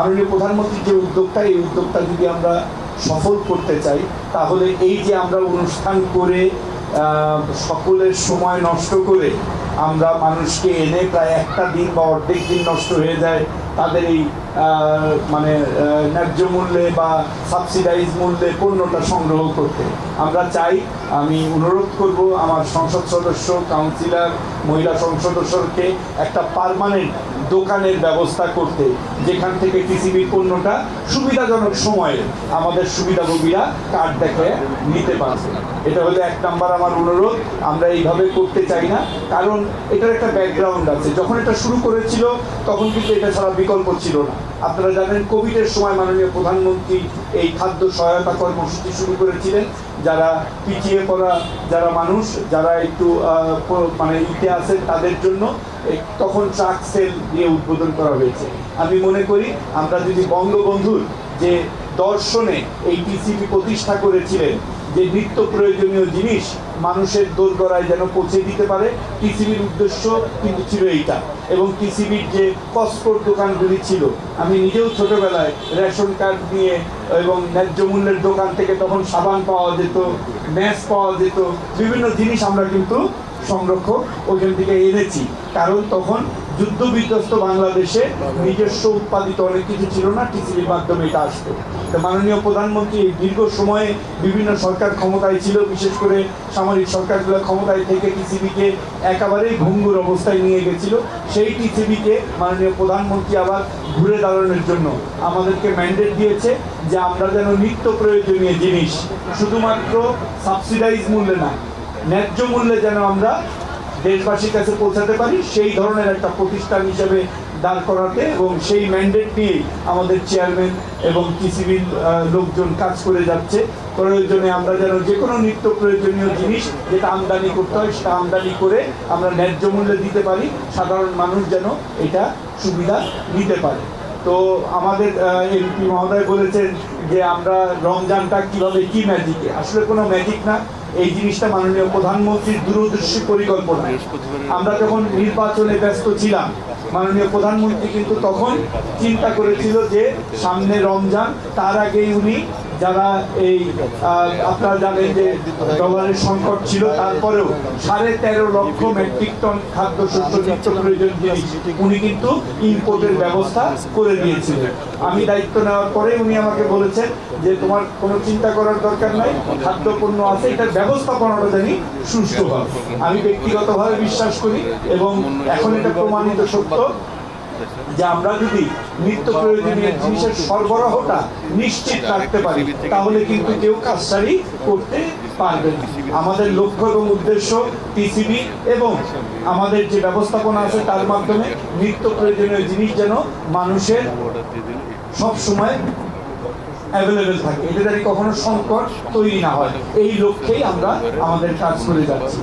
মাননীয় প্রধানমন্ত্রী যে উদ্যোগটা এই উদ্যোগটা যদি আমরা সফল করতে চাই, তাহলে এই যে আমরা অনুষ্ঠান করে সকলের সময় নষ্ট করে আমরা মানুষকে এনে প্রায় একটা দিন বা অর্ধেক দিন নষ্ট হয়ে যায়, তাদের এই মানে ন্যায্য মূল্যে বা সাবসিডাইজ মূল্যে পণ্যটা সংগ্রহ করতে। আমরা চাই, আমি অনুরোধ করব আমার সংসদ সদস্য কাউন্সিলর মহিলা সংসদ সদস্যকে একটা পার্মানেন্ট দোকানের ব্যবস্থা করতে, যেখান থেকে টিসিবির পণ্যটা সুবিধাজনক সময়ে আমাদের সুবিধাভোগীরা কার্ড দেখে নিতে পারবে এটা হলো এক নাম্বার আমার অনুরোধ, আমরা এইভাবে করতে চাই না। কারণ এটার একটা ব্যাকগ্রাউন্ড আছে। যখন এটা শুরু করেছিল, তখন কিন্তু এটা ছাড়া বিকল্প ছিল না। আপনারা জানেন, কোভিডের সময় মাননীয় প্রধানমন্ত্রী এই খাদ্য সহায়তা কর্মসূচি শুরু করেছিলেন। যারা পিছিয়ে পড়া যারা মানুষ, যারা একটু মানে ইতে আছেন, তাদের জন্য তখন ট্রাক সেল দিয়ে উদ্বোধন করা হয়েছে। আমি মনে করি, আমরা যদি বঙ্গবন্ধুর যে দর্শনে এই টিসিপি প্রতিষ্ঠা করেছিলেন যে নিত্য প্রয়োজনীয় জিনিস মানুষের দোরগড়ায় যেন পৌঁছে দিতে পারে টিসিবির উদ্দেশ্য কিন্তু ছিল এইটা। এবং টিসিবির যে কস্কোর দোকানগুলি ছিল, আমি নিজেও ছোটবেলায় রেশন কার্ড নিয়ে এবং ন্যায্য মূল্যের দোকান থেকে তখন সাবান পাওয়া যেত ম্যাচ পাওয়া যেত, বিভিন্ন জিনিস আমরা কিন্তু সংরক্ষক ওইখান থেকে এনেছি। কারণ তখন যুদ্ধ বিধ্বস্ত বাংলাদেশে নিজস্ব উৎপাদিত অনেক কিছু ছিল না, টিসিবির মাধ্যমে এটা আসতো। তো মাননীয় প্রধানমন্ত্রী দীর্ঘ সময়ে বিভিন্ন সরকার ক্ষমতায় ছিল, বিশেষ করে সামরিক সরকারগুলো ক্ষমতায় থেকে টিসিবিকে একেবারেই ভঙ্গুর অবস্থায় নিয়ে গেছিল। সেই টিসিবিকে মাননীয় প্রধানমন্ত্রী আবার ঘুরে দাঁড়ানোর জন্য আমাদেরকে ম্যান্ডেট দিয়েছে যে আমরা যেন নিত্য প্রয়োজনীয় জিনিস, শুধুমাত্র সাবসিডাইজ মূল্যে না, ন্যায্য মূল্যে যেন আমরা দেশবাসীর কাছে পৌঁছাতে পারি, সেই ধরনের একটা প্রতিষ্ঠান হিসেবে দাঁড় করাতে এবং সেই ম্যান্ডেট নিয়েই আমাদের চেয়ারম্যান এবং টিসিবির লোকজন কাজ করে যাচ্ছে। প্রয়োজনে আমরা যেন যে কোনো নিত্য প্রয়োজনীয় জিনিস যেটা আমদানি করতে হয়, সেটা আমদানি করে আমরা ন্যায্য মূল্যে দিতে পারি। সাধারণ মানুষ যেন এটা সুবিধা নিতে পারে। তো আমাদের এমপি মহোদয় বলেছেন যে আমরা রমজানটা কীভাবে কি ম্যাজিক আসলে কোনো ম্যাজিক না। এই জিনিসটা মাননীয় প্রধানমন্ত্রীর দূরদর্শী পরিকল্পনা। আমরা যখন নির্বাচনে ব্যস্ত ছিলাম মাননীয় প্রধানমন্ত্রী কিন্তু তখন চিন্তা করেছিল যে সামনে রমজান, তার আগেই উনি যারা এই আপনারা জানেন যে ডলারের সংকট ছিল, তারপরেও সাড়ে তেরো লক্ষ মেট্রিক টন খাদ্যশস্য নিত্য প্রয়োজন উনি কিন্তু ইম্পোর্টের ব্যবস্থা করে দিয়েছিলেন। আমি দায়িত্ব নেওয়ার পরে উনি আমাকে বলেছেন যে তোমার কোনো চিন্তা করার দরকার নাই, খাদ্যপণ্য আছে, এটার ব্যবস্থাপনাটা জানি সুষ্ঠু হবে। আমি ব্যক্তিগতভাবে বিশ্বাস করি এবং এখন এটা প্রমাণিত সত্য যে আমরা যদি নিত্য প্রয়োজনীয় জিনিসের সরবরাহটা নিশ্চিত রাখতে পারি, তাহলে কিন্তু কেউ কাজটারি করতে পারবে আমাদের লক্ষ্য এবং উদ্দেশ্য টিসিবি এবং আমাদের যে ব্যবস্থাপনা আছে তার মাধ্যমে নিত্য প্রয়োজনীয় জিনিস যেন মানুষের সব সময় অ্যাভেলেবেল থাকে। জানি কখনো সংকট তৈরি না হয়। এই লক্ষ্যেই আমরা আমাদের কাজ করে যাচ্ছি।